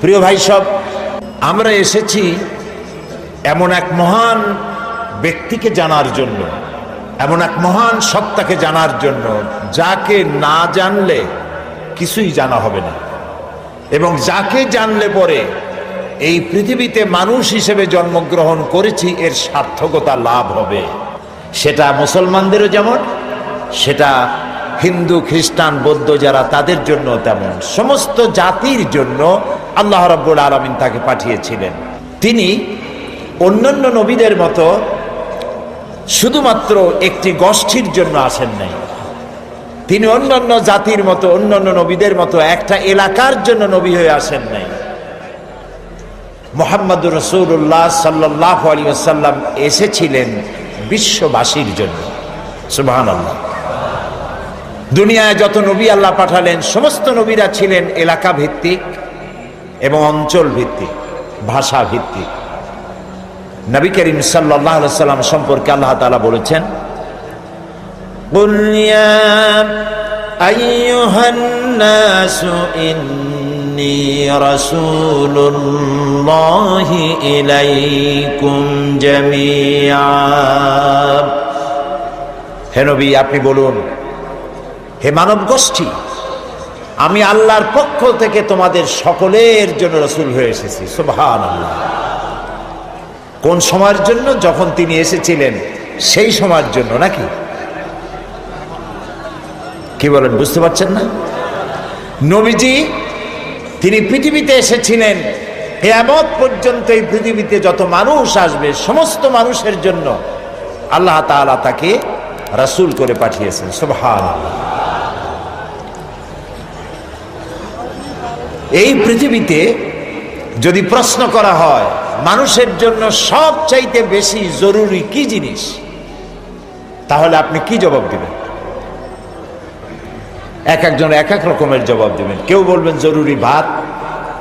প্রিয় ভাই সব, আমরা এসেছি এমন এক মহান ব্যক্তিকে জানার জন্য, এমন এক মহান সত্তাকে জানার জন্য, যাকে না জানলে কিছুই জানা হবে না। এবং যাকে জানলে পরে এই পৃথিবীতে মানুষ হিসেবে জন্মগ্রহণ করেছি, এর সার্থকতা লাভ হবে। সেটা মুসলমানদেরও যেমন, সেটা হিন্দু, খ্রিস্টান, বৌদ্ধ যারা তাদের জন্য তেমন। সমস্ত জাতির জন্য আল্লাহ রব্বুল আলমিন তাকে পাঠিয়েছিলেন। তিনি অন্যান্য নবীদের মতো শুধুমাত্র একটি গোষ্ঠীর জন্য আসেন নাই। তিনি অন্যান্য জাতির মতো, অন্যান্য নবীদের মতো একটা এলাকার জন্য নবী হয়ে আসেন নাই। মোহাম্মদুর রসুল্লাহ সাল্লাহ আলী আসাল্লাম এসেছিলেন বিশ্ববাসীর জন্য। সুবাহান আল্লাহ দুনিয়ায় যত নবী আল্লাহ পাঠালেন, সমস্ত নবীরা ছিলেন এলাকা ভিত্তিক এবং অঞ্চল ভিত্তিক ভাষা ভিত্তিক নবী করিম সাল্লাহ সাল্লাম সম্পর্কে আল্লাহ তালা বলেছেন হেনবি আপনি বলুন হে মানব গোষ্ঠী, আমি আল্লাহর পক্ষ থেকে তোমাদের সকলের জন্য রসুল হয়ে এসেছি সুবহান আল্লাহ কোন সময়ের জন্য? যখন তিনি এসেছিলেন, সেই সময়ের জন্য নাকি? কি বলেন, বুঝতে পারছেন না? নবীজি, তিনি পৃথিবীতে এসেছিলেন, কেয়ামত পর্যন্ত এই পৃথিবীতে যত মানুষ আসবে, সমস্ত মানুষের জন্য আল্লাহ তাআলা তাকে রাসূল করে পাঠিয়েছেন, সুবহানাল্লাহ। এই পৃথিবীতে যদি প্রশ্ন করা হয়, মানুষের জন্য সবচাইতে বেশি জরুরি কি জিনিস? তাহলে আপনি কি জবাব দিবেন? এক একজন এক এক রকমের জবাব দিবেন। কেউ বলবেন জরুরি ভাত,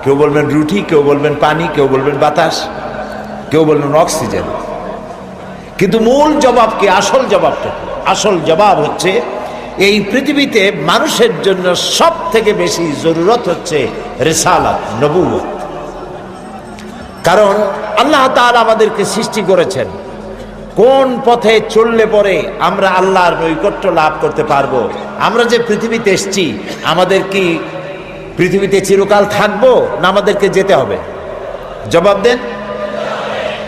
কেউ বলবেন রুটি, কেউ বলবেন পানি, কেউ বলবেন বাতাস, কেউ বলবেন অক্সিজেন। কিন্তু মূল জবাব কি? আসল জবাবটা আসল জবাব হচ্ছে, এই পৃথিবীতে মানুষের জন্য সব থেকে বেশি জরুরত হচ্ছে রেসালাত নবুয়ত কারণ আল্লাহ তাআলা আমাদেরকে সৃষ্টি করেছেন। কোন পথে চললে পরে আমরা আল্লাহর নৈকট্য লাভ করতে পারব? আমরা যে পৃথিবীতে এসছি, আমাদের কি পৃথিবীতে চিরকাল থাকব না আমাদেরকে যেতে হবে? জবাব দেন।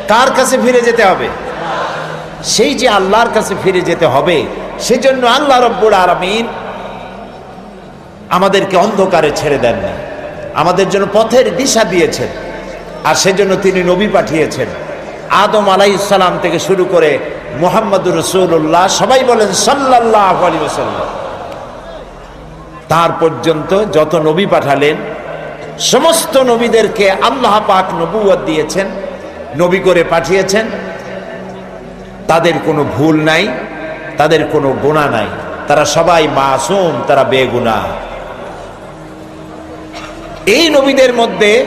কার কাছে ফিরে যেতে হবে? সেই যে আল্লাহর কাছে ফিরে যেতে হবে, সেজন্য আল্লাহ রব্বুল আরামিন আমাদেরকে অন্ধকারে ছেড়ে দেননি। আমাদের জন্য পথের দিশা দিয়েছেন। আর সেজন্য তিনি নবী পাঠিয়েছেন। আদম আলাই সালাম থেকে শুরু করে মোহাম্মদুর রসুল্লাহ সবাই বলেন সাল্লাহ আলী ওসাল্লাম তার পর্যন্ত যত নবী পাঠালেন, সমস্ত নবীদেরকে আল্লাহ পাক নবুয়ত দিয়েছেন, নবী করে পাঠিয়েছেন। তাদের কোনো ভুল নাই, তাদের কোনো গুণা নাই। তারা সবাই মাসুম, তারা বেগুনা এই নবীদের মধ্যে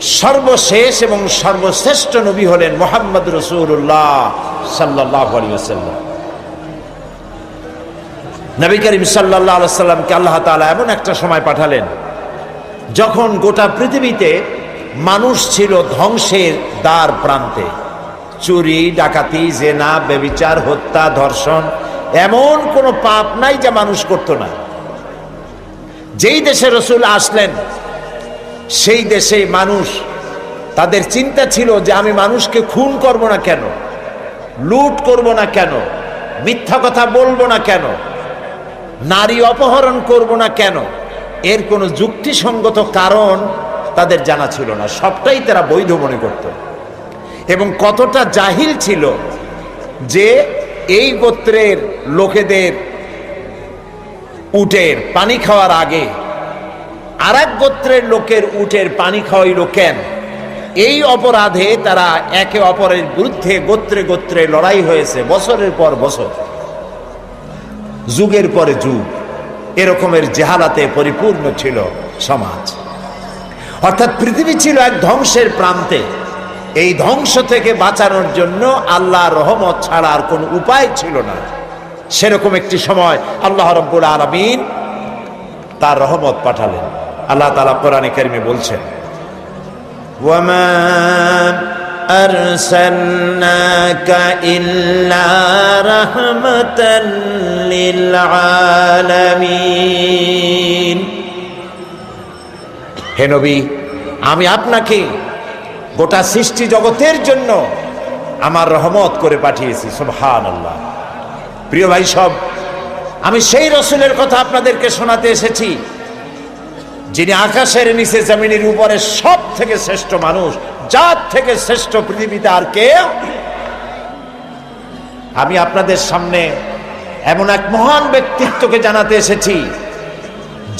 সর্বশেষ এবং সর্বশ্রেষ্ঠ নবী হলেন মোহাম্মদ রসুল্লাহ সাল্লাহ আলিয়াল্লাম নবী করিম সাল্লাহ সাল্লামকে আল্লাহ তালা এমন একটা সময় পাঠালেন যখন গোটা পৃথিবীতে মানুষ ছিল ধ্বংসের দ্বার প্রান্তে। চুরি, ডাকাতি, জেনা বেবিচার হত্যা, ধর্ষণ, এমন কোনো পাপ নাই যা মানুষ করত না। যেই দেশে রসুল আসলেন, সেই দেশে মানুষ, তাদের চিন্তা ছিল যে আমি মানুষকে খুন করব না কেন? লুট করব না কেন? মিথ্যা কথা বলব না কেন? নারী অপহরণ করব না কেন? এর কোনো যুক্তিসঙ্গত কারণ তাদের জানা ছিল না। সবটাই তারা বৈধ মনে করত। এবং কতটা জাহিল ছিল যে এই গোত্রের লোকেদের উটের পানি খাওয়ার আগে আর গোত্রের লোকের উটের পানি খাওয়াইল কেন? এই অপরাধে তারা একে অপরের বিরুদ্ধে গোত্রে গোত্রে লড়াই হয়েছে, বছরের পর বছর। যুগের পরে যুগ, এরকমের জেহালাতে পরিপূর্ণ ছিল সমাজ। অর্থাৎ পৃথিবী ছিল এক ধ্বংসের প্রান্তে। এই ধ্বংস থেকে বাঁচানোর জন্য আল্লাহ রহমত ছাড়া আর কোনো উপায় ছিল না। সেরকম একটি সময় আল্লাহ রব্বুল আলমিন তার রহমত পাঠালেন আল্লাহ তালা কোরআনে কারিমে বলছেন وما أرسلناك إلا رحمة للعالمين হে নবী আমি আপনাকে গোটা সৃষ্টি জগতের জন্য আমার রহমত করে পাঠিয়েছি সুবহান আল্লাহ প্রিয় ভাই সব, আমি সেই রসুলের কথা আপনাদেরকে শোনাতে এসেছি, যিনি আকাশের নিচে জমিনের উপরে সব থেকে শ্রেষ্ঠ মানুষ যার থেকে শ্রেষ্ঠ পৃথিবীতে আর কে? আমি আপনাদের সামনে এমন এক মহান ব্যক্তিত্বকে জানাতে এসেছি,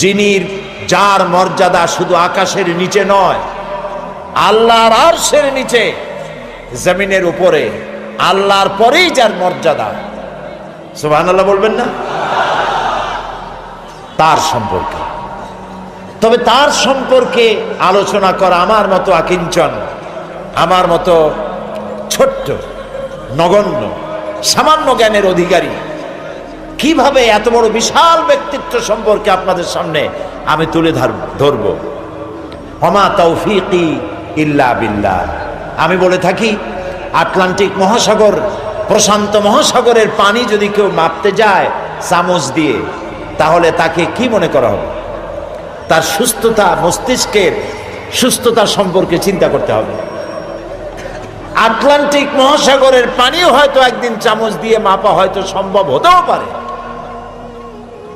যিনি যার মর্যাদা শুধু আকাশের নিচে নয়, আল্লাহর আরশের নিচে, জমিনের উপরে, আল্লাহর পরেই যার মর্যাদা। সুবহানাল্লাহ বলবেন না? তার সম্পর্কে। তবে তার সম্পর্কে আলোচনা করা আমার মতো আকিঞ্চন আমার মতো ছোট্ট, নগণ্য, সামান্য জ্ঞানের অধিকারী, কীভাবে এত বড় বিশাল ব্যক্তিত্ব সম্পর্কে আপনাদের সামনে আমি তুলে ধর- ধরব? অমা তৌফিকি ইল্লা বিল্লাহ। আমি বলে থাকি, আটলান্টিক মহাসাগর প্রশান্ত মহাসাগরের পানি যদি কেউ মাপতে যায় চামচ দিয়ে, তাহলে তাকে কি মনে করা হবে? তার সুস্থতা মস্তিষ্কের সুস্থতা সম্পর্কে চিন্তা করতে হবে। আটলান্টিক মহাসাগরের পানিও হয়তো একদিন চামচ দিয়ে মাপা হয়তো সম্ভব হতেও পারে।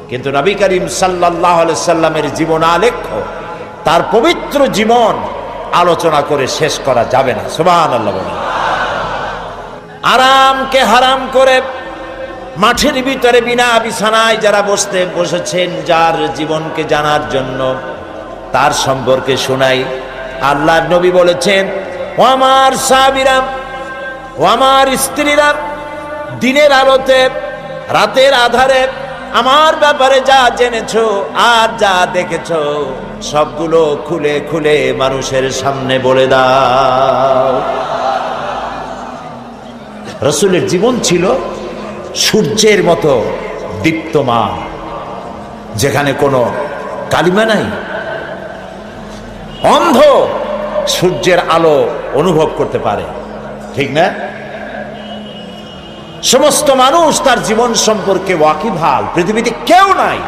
কিন্তু নবী করিম সাল্লাহ সাল্লামের জীবন আলেখ্য, তার পবিত্র জীবন আলোচনা করে শেষ করা যাবে না। সুবাহ আল্লাহ আরামকে হারাম করে মাঠের ভিতরে বিনা বিছানায় যারা বসতে বসেছেন, যার জীবনকে জানার জন্য তার সম্পর্কে শোনাই। আল্লাহ নবী বলেছেন, ও আমার সাবিরাম ও আমার স্ত্রীরাম দিনের আলোতে, রাতের আধারে আমার ব্যাপারে যা জেনেছ আর যা দেখেছ, সবগুলো খুলে খুলে মানুষের সামনে বলে দাও। রসুলের জীবন ছিল সূর্যের মতো দীপ্তমান, যেখানে কোনো কালিমা নাই। অন্ধ সূর্যের আলো অনুভব করতে পারে, ঠিক না? সমস্ত মানুষ তার জীবন সম্পর্কে ওয়াকিভাল পৃথিবীতে কেউ নাই।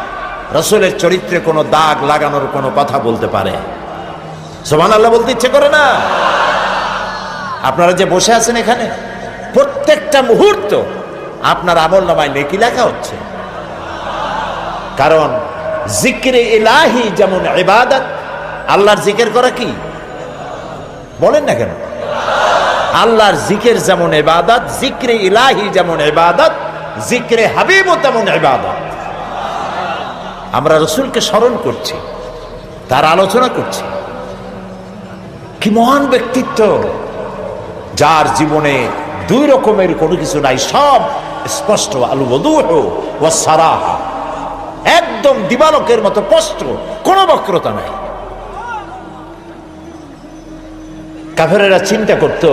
রসুলের চরিত্রে কোনো দাগ লাগানোর কোনো কথা বলতে পারে। সোমান আল্লাহ বলতে ইচ্ছে করে না। আপনারা যে বসে আছেন এখানে প্রত্যেকটা মুহূর্ত আপনার আমল নামায় নেকি লেখা হচ্ছে। কারণ জিক্রে এলাহি যেমন এবাদত আল্লাহর জিকের করা কি? বলেন না কেন? আল্লাহর জিকের যেমন এবাদত জিক্রে ইলাহি যেমন এবাদত জিক্রে হাবিবও তেমন ইবাদত। আমরা রসুলকে স্মরণ করছি, তার আলোচনা করছি। কি মহান ব্যক্তিত্ব যার জীবনে দুই রকমের কোনো কিছু নাই, সব স্পষ্ট আলু ও সারাহা। একদম দিবালকের মতো স্পষ্ট, কোনো বক্রতা নাই। কাফেরেরা চিন্তা করত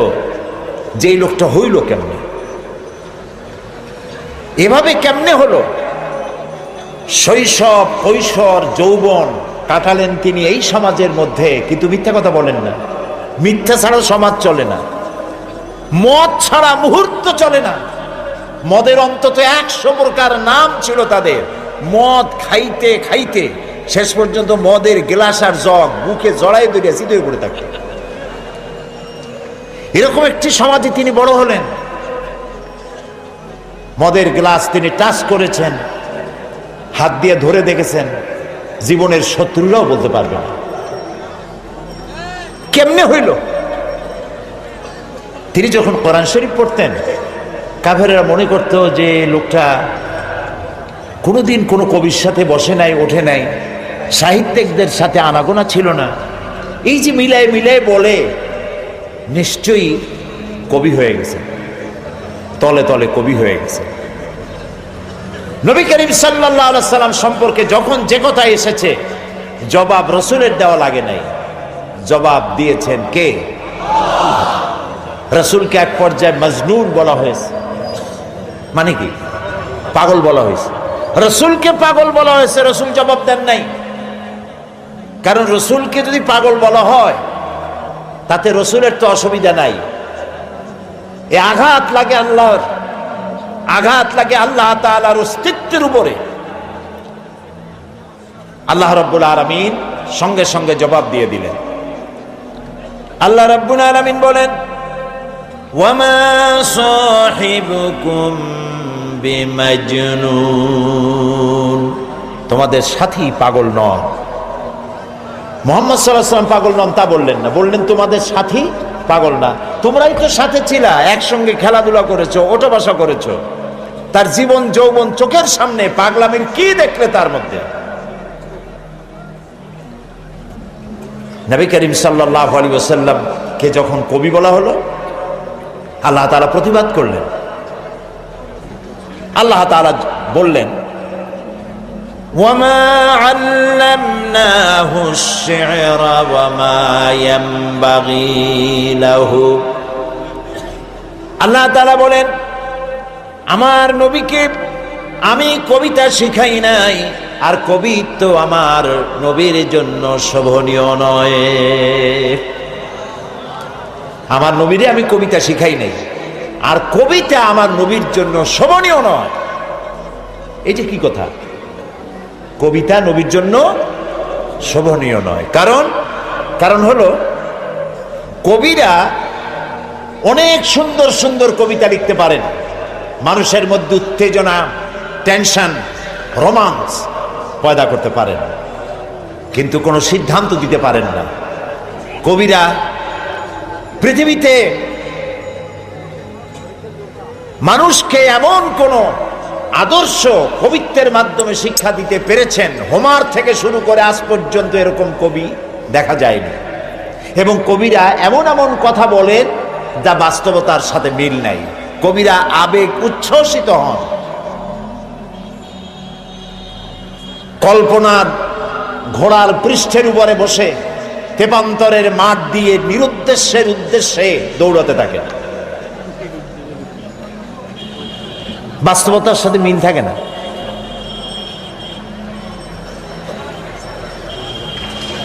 যে এই লোকটা হইল কেমনে? এভাবে কেমনে হলো? শৈশব, কৈশোর, যৌবন কাটালেন তিনি এই সমাজের মধ্যে, কিন্তু মিথ্যা কথা বলেন না। মিথ্যা ছাড়া সমাজ চলে না। মদ ছাড়া মুহূর্ত চলে না। মদের অন্তত একশো প্রকার নাম ছিল তাদের। মদ খাইতে খাইতে শেষ পর্যন্ত মদের গ্লাস আর জগ বুকে জড়াই চিত হয়ে পড়ে থাকত। এরকম একটি সমাজে তিনি বড় হলেন। মদের গ্লাস তিনি টাচ করেছেন, হাত দিয়ে ধরে দেখেছেন, জীবনের শত্রুরাও বলতে পারবে না। কেমনে হইল? তিনি যখন কোরআন শরীফ পড়তেন, কাফেরেরা মনে করত যে লোকটা কোনোদিন কোনো কবির সাথে বসে নাই, ওঠে নাই। সাহিত্যিকদের সাথে আনাগোনা ছিল না। এই যে মিলায় মিলায় বলে, নিশ্চয়ই কবি হয়ে গেছে। তলে তলে কবি হয়ে গেছে। নবী করিম সাল্লাহ সাল্লাম সম্পর্কে যখন যে কথা এসেছে, জবাব রসুলের দেওয়া লাগে নাই। জবাব দিয়েছেন কে? রসুলকে এক পর্যায়ে মজনুন বলা হয়েছে। মানে কি? পাগল বলা হয়েছে। রসুলকে পাগল বলা হয়েছে, রসুল জবাব দেন নাই। কারণ রসুলকে যদি পাগল বলা হয়, তাতে রসুলের তো অসুবিধা নাই। এ আঘাত লাগে আল্লাহর, আঘাত লাগে আল্লাহ তাআলার অস্তিত্বের উপরে। আল্লাহ রব্বুল আলমিন সঙ্গে সঙ্গে জবাব দিয়ে দিলেন। আল্লাহ রব্বুল আলমিন বলেন وما صاحبكم بمجنون তোমাদের সাথী পাগল নন মোহাম্মদ সাল্লাহ সাল্লাম পাগল নন তা বললেন না বললেন তোমাদের সাথী পাগল না তোমরাই তো সাথে ছিলা একসঙ্গে খেলাধুলা করেছো ওটা বসা করেছো তার জীবন যৌবন চোখের সামনে পাগলামির কি দেখলে তার মধ্যে নবী করিম সাল্লাহ আলী ওসাল্লামকে যখন কবি বলা হলো আল্লাহ তাআলা প্রতিবাদ করলেন আল্লাহ তাআলা বললেন وما علمناه الشعر وما ينبغي له আল্লাহ তাআলা বলেন আমার নবীকে আমি কবিতা শিখাই নাই আর কবি তো আমার নবীর জন্য শোভনীয় নয় আমার নবীরে আমি কবিতা শিখাই নাই। আর কবিতা আমার নবীর জন্য শোভনীয় নয়। এই যে কি কথা? কবিতা নবীর জন্য শোভনীয় নয়। কারণ কারণ হলো, কবিরা অনেক সুন্দর সুন্দর কবিতা লিখতে পারেন। মানুষের মধ্যে উত্তেজনা, টেনশন, রোমান্স পয়দা করতে পারেন। কিন্তু কোনো সিদ্ধান্ত দিতে পারেন না। কবিরা পৃথিবীতে মানুষকে এমন কোন আদর্শ কবিত্বের মাধ্যমে শিক্ষা দিতে পেরেছেন, হোমার থেকে শুরু করে আজ পর্যন্ত এরকম কবি দেখা যায়নি। এবং কবিরা এমন এমন কথা বলেন যা বাস্তবতার সাথে মিল নাই। কবিরা আবেগ উচ্ছ্বসিত হন। কল্পনার ঘোড়ার পৃষ্ঠের উপরে বসে তেপান্তরের মাঠ দিয়ে নিরুদ্দেশ্যের উদ্দেশ্যে দৌড়াতে থাকেন বাস্তবতার সাথে মিল থাকে না।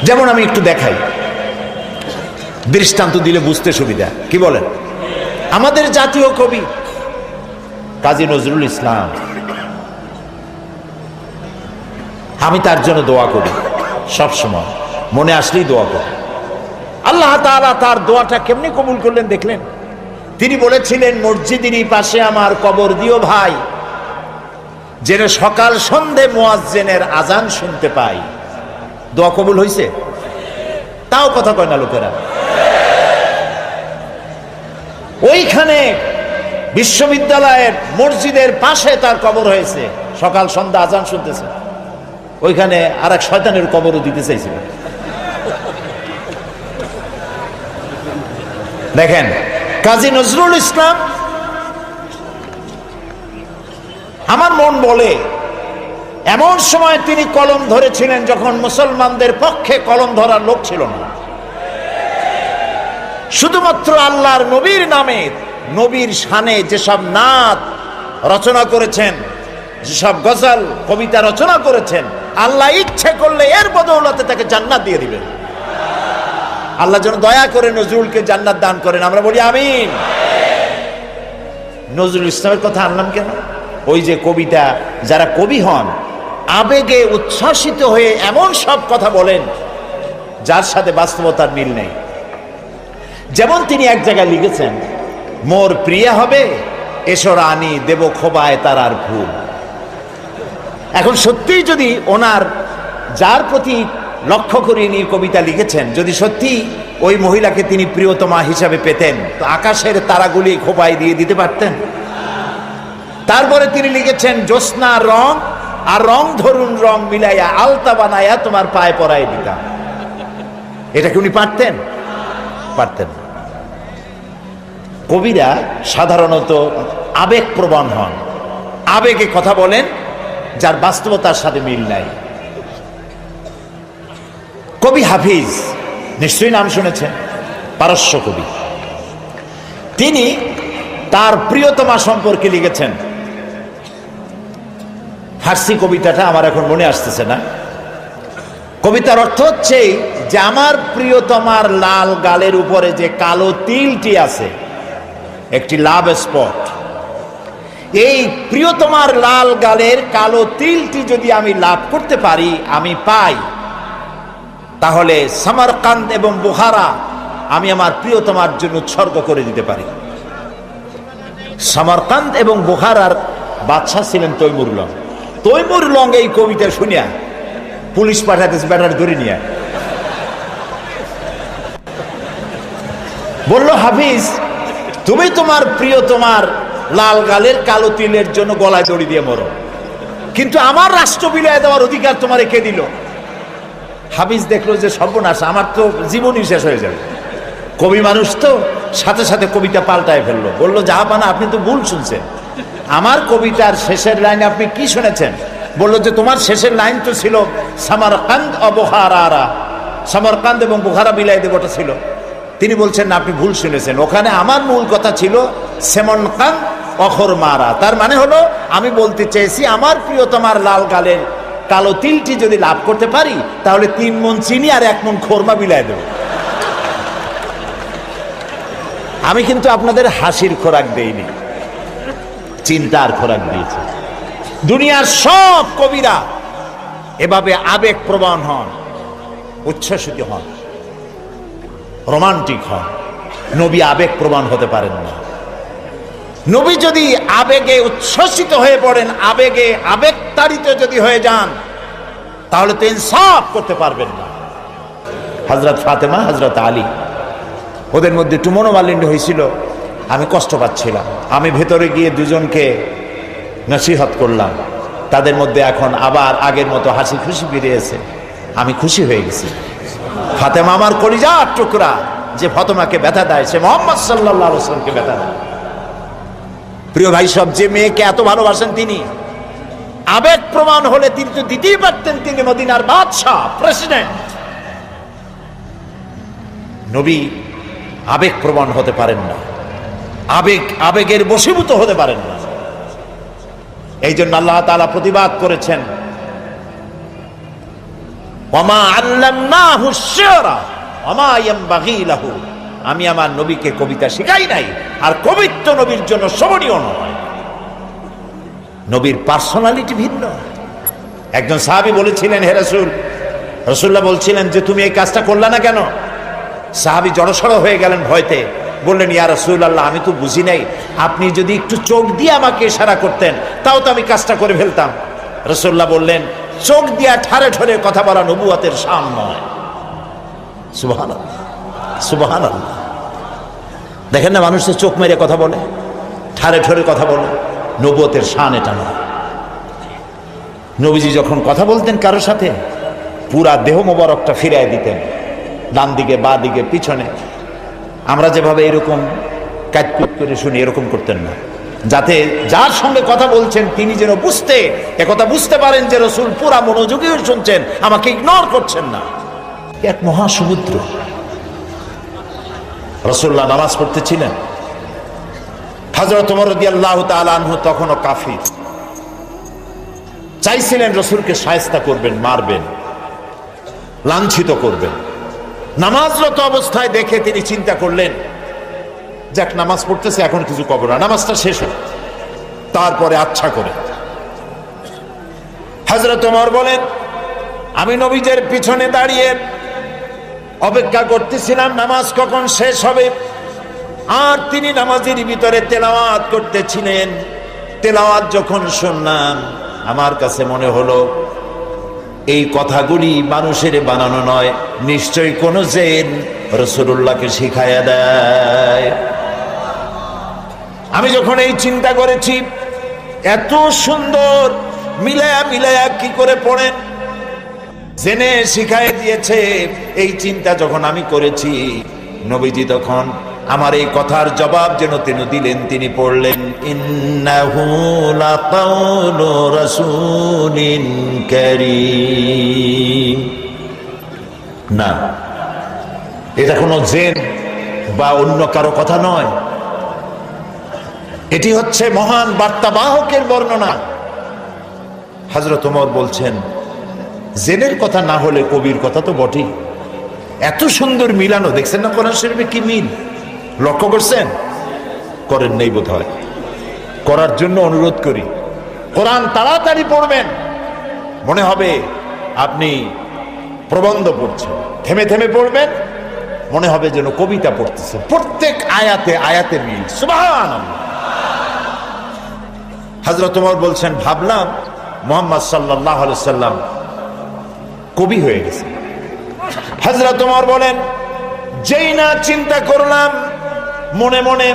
যেমন আমি একটু দেখাই। দৃষ্টান্ত দিলে বুঝতে সুবিধা। কি বলেন? আমাদের জাতীয় কবি কাজী নজরুল ইসলাম। আমি তার জন্য দোয়া করি সব সময় মনে আসলেই দোয়া করি। আল্লাহ তাআলা তার দোয়াটা কেমনি কবুল করলেন দেখলেন? তিনি বলেছিলেন মসজিদেরই পাশে আমার কবর দিও ভাই যেন সকাল সন্ধে মোয়াজ্জেনের আজান শুনতে পাই। দোয়া কবুল হয়েছে তাও কথা কয় না লোকেরা। ওইখানে বিশ্ববিদ্যালয়ের মসজিদের পাশে তার কবর হয়েছে, সকাল সন্ধ্যা আজান শুনতেছে। ওইখানে আর এক শয়তানের কবরও দিতে চাইছিল। দেখেন, কাজী নজরুল ইসলাম, আমার মন বলে, এমন সময় তিনি কলম ধরেছিলেন যখন মুসলমানদের পক্ষে কলম ধরার লোক ছিল না। শুধুমাত্র আল্লাহর নবীর নামে, নবীর শানে যেসব নাত রচনা করেছেন, যেসব গজল, কবিতা রচনা করেছেন, আল্লাহ ইচ্ছে করলে এর বদৌলতে তাকে জান্নাত দিয়ে দিবেন। আল্লাহ যেন দয়া করে নজরুলকে জান্নাত দান করেন। আমরা বলি আমিন। নজরুল ইসলামের কথা আনলাম কেন? ওই যে কবিতা, যারা কবি হন, আবেগে উচ্ছ্বাসিত হয়ে এমন সব কথা বলেন, যার সাথে বাস্তবতার মিল নেই। যেমন তিনি এক জায়গায় লিখেছেন, মোর প্রিয়া হবে এসো রানী, দেব খোবায় তার আর ভুল। এখন সত্যিই যদি ওনার, যার প্রতি লক্ষ্য করিয়ে নিয়ে কবিতা লিখেছেন। যদি সত্যি ওই মহিলাকে তিনি প্রিয়তমা হিসাবে পেতেন, তো আকাশের তারাগুলি খোপায় দিয়ে দিতে পারতেন। তারপরে তিনি লিখেছেন, জ্যোৎস্না রং আর রং ধরুন রং মিলাইয়া আলতা বানাইয়া তোমার পায়ে পরাই দিতাম। এটা কি উনি পারতেন? পারতেন কবিরা সাধারণত আবেগ প্রবণ হন। আবেগে কথা বলেন, যার বাস্তবতার সাথে মিল নাই। কবি হাফিজ, নিশ্চয়ই নাম শুনেছেন, পারস্য কবি। তিনি তার প্রিয়তমা সম্পর্কে লিখেছেন। ফার্সি কবিতাটা আমার এখন মনে আসতেছে না। কবিতার অর্থ হচ্ছে যে আমার প্রিয়তমার লাল গালের উপরে যে কালো তিলটি আছে, একটি লাভ স্পট, এই প্রিয়তমার লাল গালের কালো তিলটি যদি আমি লাভ করতে পারি, আমি পাই। তাহলে সামারকান্দ এবং বুহারা আমি আমার প্রিয়তমার জন্য উৎসর্গ করে দিতে পারি। সামারকান্দ এবং বুহারার বাদশাহ ছিলেন তৈমুর লং। তৈমুর লং এই কবিতা শুনিয়া পুলিশ পাঠাতেছে, ব্যাটার ধরে নিয়ে বলল, হাফিজ, তুমি তোমার প্রিয় তোমার লাল গালের কালো তিলের জন্য গলায় দড়ি দিয়ে মরো। কিন্তু আমার রাষ্ট্র বিলয়ে দেওয়ার অধিকার তোমার কে দিল? হাফিজ দেখল যে সর্বনাশ, আমার তো জীবনই শেষ হয়ে যাবে। কবি মানুষ তো সাথে সাথে কবিতা পাল্টায় ফেলল। বলল জাহাপানা আপনি তো ভুল শুনছেন। আমার কবিতার শেষের লাইন আপনি কি শুনেছেন? বলল যে, তোমার শেষের লাইন তো ছিল, সামারকান্দ অবহারা সামারকান্দ এবং বুখারা বিলাই দেবটা ছিল। তিনি বলছেন, আপনি ভুল শুনেছেন। ওখানে আমার মূল কথা ছিল সেমন খান অখর মারা তার মানে হলো, আমি বলতে চেয়েছি, আমার প্রিয়তমার লাল গালের কালো তিলটি যদি লাভ করতে পারি, তাহলে তিন মন চিনি আর এক মন খোরমা বিলাই দেব। আমি কিন্তু আপনাদের হাসির খোরাক দেইনি। চিন্তার খোরাক দিয়েছি। দুনিয়ার সব কবিরা এভাবে আবেগ প্রবণ হন, উচ্ছ্বসিত হন, রোমান্টিক হন। নবী আবেগ প্রমাণ হতে পারেন না। নবী যদি আবেগে উচ্ছ্বসিত হয়ে পড়েন, আবেগে আবেগ তাড়িত যদি হয়ে যান, তাহলে তো ইনসাফ করতে পারবেন না। হজরত ফাতেমা হজরত আলী, ওদের মধ্যে একটু মনোমালিন্য হয়েছিল। আমি কষ্ট পাচ্ছিলাম। আমি ভেতরে গিয়ে দুজনকে নসিহত করলাম। তাদের মধ্যে এখন আবার আগের মতো হাসি খুশি বেরিয়েছে। আমি খুশি হয়ে গেছি। ফাতেমা আমার কলিজার টুকরা, যে ফতমাকে ব্যথা দেয়, সে মোহাম্মদ সাল্লাহ আলসালামকে ব্যথা দেয়। প্রিয় ভাই, সব যে মেয়েকে এত ভালোবাসেন তিনি, আবেগ প্রমাণ হলে তিনি তো দিতেই পারতেন তিনি মদিনার বাদশাহ প্রেসিডেন্ট নবী আবেগ প্রমাণ হতে পারেন না। আবেগ, আবেগের বশীভূত হতে পারেন না। এই জন্য আল্লাহ তালা প্রতিবাদ করেছেন, ওমা আল্লামনাহু শিয়রা, ওমা ইয়ামবাগি লাহু। আমি আমার নবীকে কবিতা শিখাই নাই, আর কবিত্ব নবীর জন্য শোভনীয় নয়। নবীর পার্সোনালিটি ভিন্ন। একজন সাহাবি বলেছিলেন, হে রসুল রসুল্লাহ বলছিলেন যে, তুমি এই কাজটা করলে না কেন? সাহাবি জড়সড় হয়ে গেলেন ভয়তে। বললেন, ইয়া রসুল আল্লাহ আমি তো বুঝি নাই। আপনি যদি একটু চোখ দিয়ে আমাকে ইশারা করতেন, তাও তো আমি কাজটা করে ফেলতাম। রসুল্লাহ বললেন, চোখ দিয়া ঠারে ঠরে কথা বলা নবুয়াতের সাম নয়। সুবাহান সুবাহান দেখেন না মানুষের চোখ মেরে কথা বলে ঠারে ঠরে কথা বলে, নবুয়তের শান এটা নয়। নবীজি যখন কথা বলতেন কারোর সাথে, পুরা দেহ মোবারকটা ফিরায় দিতেন, ডান দিকে, বা দিকে, পিছনে। আমরা যেভাবে এরকম কাটপিট করে শুনি, এরকম করতেন না। যাতে যার সঙ্গে কথা বলছেন, তিনি যেন বুঝতে একথা বুঝতে পারেন যে রসুল পুরা মনোযোগী শুনছেন, আমাকে ইগনোর করছেন না। এক মহাসমুদ্র রসুল্লাহ নামাজ পড়তেছিলেন। হাজরত আল্লাহ তালু তখনও কাফির। চাইছিলেন রসুলকে সায়স্তা করবেন, মারবেন, লাঞ্ছিত করবেন। নামাজরত অবস্থায় দেখে তিনি চিন্তা করলেন, যাক, নামাজ পড়তেছে, এখন কিছু কবর না। নামাজটা শেষ হোক। তারপরে আচ্ছা করে। হাজরত বলেন, আমি নবীজের পিছনে দাঁড়িয়ে অপেক্ষা করতেছিলাম, নামাজ কখন শেষ হবে? আর তিনি নামাজের ভিতরে তেলাওয়াত করতেছিলেন। তেলাওয়াত যখন শুনলাম, আমার কাছে মনে হলো, এই কথাগুলি মানুষের বানানো নয়, নিশ্চয়ই কোনো জেন রসুল্লাহকে শিখাইয়া দেয়। আমি যখন এই চিন্তা করেছি, এত সুন্দর মিলায়া মিলায়া কি করে পড়েন জেনে শিখাই দিয়েছে এই চিন্তা যখন আমি করেছি, নবীজি তখন আমার এই কথার জবাব যেন তিনি দিলেন, তিনি পড়লেন না, এটা কোনো জেন বা অন্য কারও কথা নয়। এটি হচ্ছে মহান বার্তাবাহকের বর্ণনা। হজরত বলছেন জেনের কথা না হলে কবির কথা তো বটেই। এত সুন্দর মিলানো, দেখছেন না কোরআন শরীফে কি মিল? লক্ষ্য করছেন? করেন নেই বোধ হয় করার জন্য অনুরোধ করি। কোরআন তাড়াতাড়ি পড়বেন। মনে হবে আপনি প্রবন্ধ পড়ছেন। থেমে থেমে পড়বেন। মনে হবে যেন কবিতা পড়তেছে প্রত্যেক আয়াতে আয়াতে মিল। সুবহান তোমার বলছেন, ভাবলাম মোহাম্মদ সাল্লাহ সাল্লাম কবি হয়ে গেছে। হাজরা তোমার বলেন, যেই না চিন্তা করলাম, মনে মনে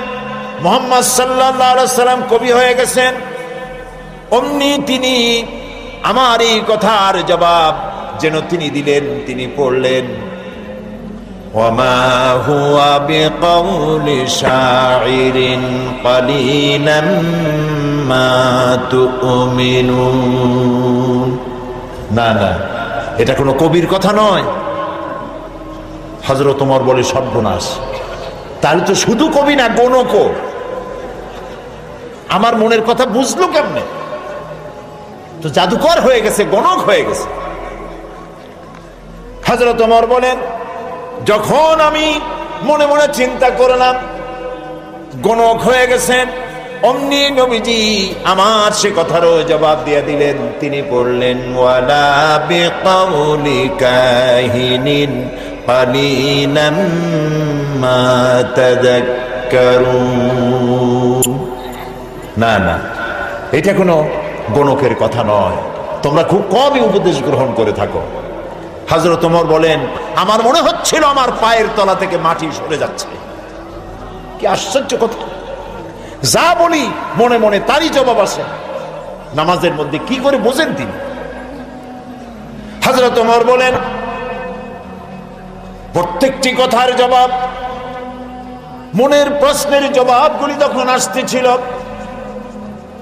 মোহাম্মদ সাল্লাহ সাল্লাম কবি হয়ে গেছেন, অমনি তিনি আমার এই কথার জবাব যেন তিনি দিলেন, তিনি পড়লেন না না। এটা কোনো কবির কথা নয়। হজরত তোমার বলে সর্বনাশ। তাহলে তো শুধু কবি না গণক আমার মনের কথা বুঝলো কেমনে? তো জাদুকর হয়ে গেছে, গণক হয়ে গেছে। হজরত তোমার বলেন, যখন আমি মনে মনে চিন্তা করলাম, গণক হয়ে গেছেন অমনি নবীজি আমার সে কথারও জবাব দিয়ে দিলেন তিনি পড়লেন ولا بقول كاهن قليلا ما تذكرون না না এটা কোনো গণকের কথা নয় তোমরা খুব কমই উপদেশ গ্রহণ করে থাকো হাজরত ওমর বলেন আমার মনে হচ্ছিল আমার পায়ের তলা থেকে মাটি সরে যাচ্ছে কি আশ্চর্য কথা যা বলি, মনে মনে তারই জবাব আসে নামাজের মধ্যে কি করে বোঝেন তিনি? হাজরত ওমর বলেন, প্রত্যেকটি কথার জবাব, মনের প্রশ্নের জবাবগুলি তখন আসতেছিল।